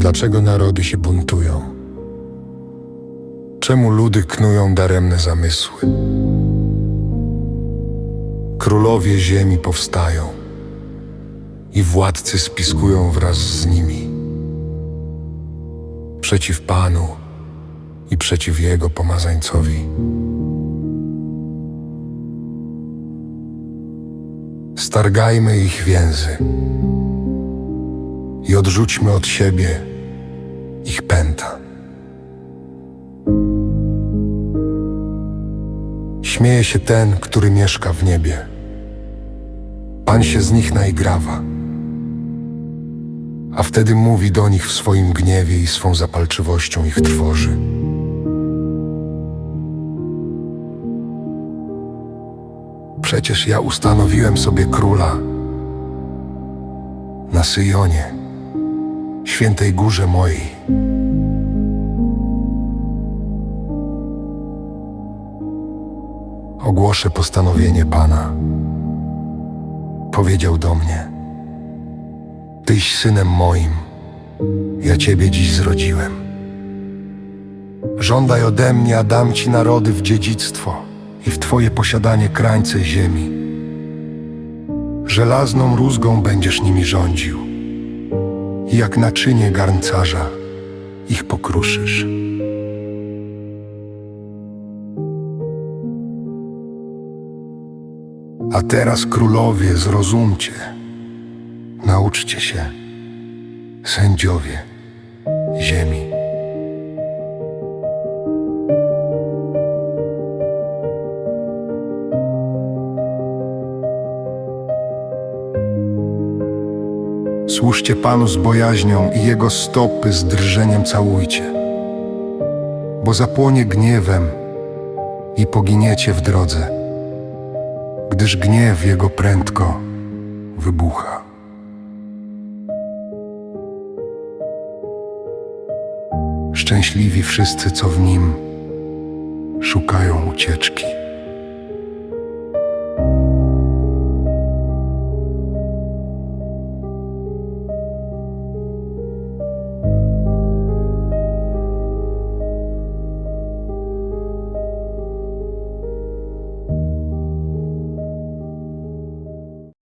Dlaczego narody się buntują? Czemu ludy knują daremne zamysły? Królowie ziemi powstają i władcy spiskują wraz z nimi przeciw Panu i przeciw Jego pomazańcowi. Stargajmy ich więzy i odrzućmy od siebie ich pęta. Śmieje się ten, który mieszka w niebie. Pan się z nich naigrawa, a wtedy mówi do nich w swoim gniewie i swą zapalczywością ich trwoży. Przecież ja ustanowiłem sobie króla na Syjonie, świętej górze mojej. Ogłoszę postanowienie Pana. Powiedział do mnie: Tyś synem moim, ja Ciebie dziś zrodziłem. Żądaj ode mnie, a dam Ci narody w dziedzictwo i w Twoje posiadanie krańce ziemi. Żelazną rózgą będziesz nimi rządził jak naczynie garncarza ich pokruszysz. A teraz, królowie, zrozumcie, nauczcie się, sędziowie ziemi. Służcie Panu z bojaźnią i Jego stopy z drżeniem całujcie, bo zapłonie gniewem i poginiecie w drodze, gdyż gniew Jego prędko wybucha. Szczęśliwi wszyscy, co w Nim szukają ucieczki.